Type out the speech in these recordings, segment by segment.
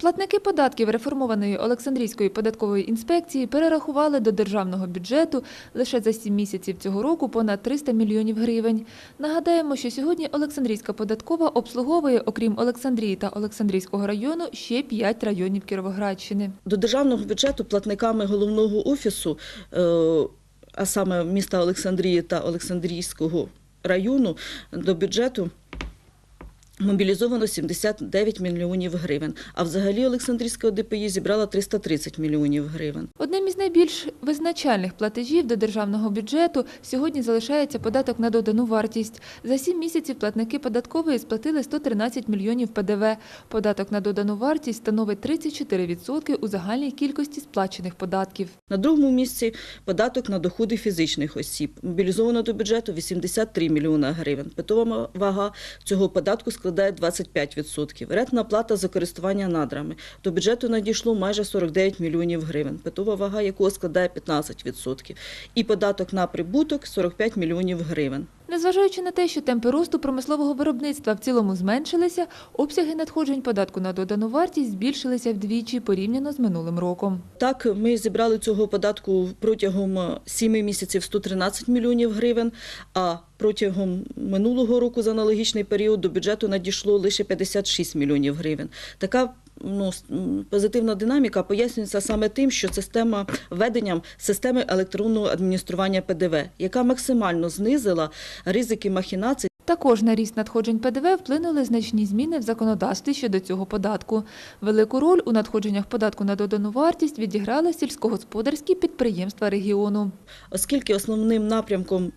Платники податків реформованої Олександрійської податкової інспекції перерахували до державного бюджету лише за 7 місяців цього року понад 300 мільйонів гривень. Нагадаємо, що сьогодні Олександрійська податкова обслуговує, окрім Олександрії та Олександрійського району, ще 5 районів Кіровоградщини. До державного бюджету платниками головного офісу, е, а саме міста Олександрії та Олександрійського району, до бюджету мобілізовано 79 мільйонів гривень. А взагалі Олександрійська ОДПІ зібрала 330 мільйонів гривень. Одним із найбільш визначальних платежів до державного бюджету сьогодні залишається податок на додану вартість. За 7 місяців платники податкової сплатили 113 мільйонів ПДВ. Податок на додану вартість становить 34% у загальній кількості сплачених податків. На другому місці податок на доходи фізичних осіб. Мобілізовано до бюджету 83 мільйона гривень. Питова вага цього податку складає 25%. Рентна плата за користування надрами. До бюджету надійшло майже 49 мільйонів гривень. Питова вага якого складає 15%. І податок на прибуток 45 мільйонів гривень. Незважаючи на те, що темпи росту промислового виробництва в цілому зменшилися, обсяги надходжень податку на додану вартість збільшилися вдвічі порівняно з минулим роком. Так, ми зібрали цього податку протягом 7 місяців 113 мільйонів гривень, а протягом минулого року за аналогічний період до бюджету надійшло лише 56 мільйонів гривень. Така ну, позитивна динаміка пояснюється саме тим, що система введенням системи електронного адміністрування ПДВ, яка максимально знизила ризики махінацій Також на ріст надходжень ПДВ вплинули значні зміни в законодавстві щодо цього податку. Велику роль у надходженнях податку на додану вартість відіграли сільськогосподарські підприємства регіону. Оскільки основним напрямком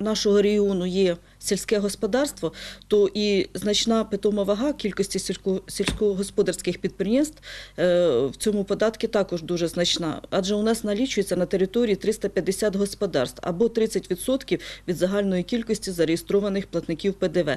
нашого регіону є сільське господарство, то і значна питома вага кількості сільсько- сільськогосподарських підприємств е, в цьому податку також дуже значна. Адже у нас налічується на території 350 господарств або 30% від загальної кількості зареєстрованих платників ПДВ.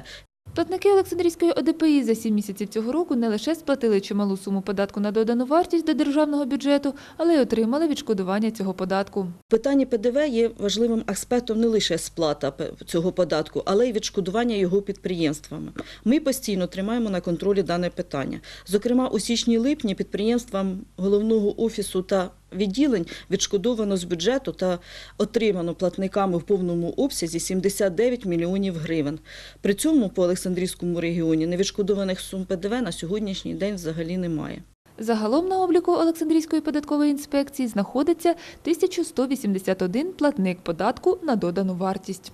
Платники Олександрійської ОДПІ за 7 місяців цього року не лише сплатили чималу суму податку на додану вартість до державного бюджету, але й отримали відшкодування цього податку. В питанні ПДВ є важливим аспектом не лише сплата цього податку, але й відшкодування його підприємствами. Ми постійно тримаємо на контролі дане питання. Зокрема, у січні-липні підприємствам головного офісу та відділень відшкодовано з бюджету та отримано платниками в повному обсязі 79 мільйонів гривень. При цьому по Олександрійському регіоні невідшкодованих сум ПДВ на сьогоднішній день взагалі немає. Загалом на обліку Олександрійської податкової інспекції знаходиться 1181 платник податку на додану вартість.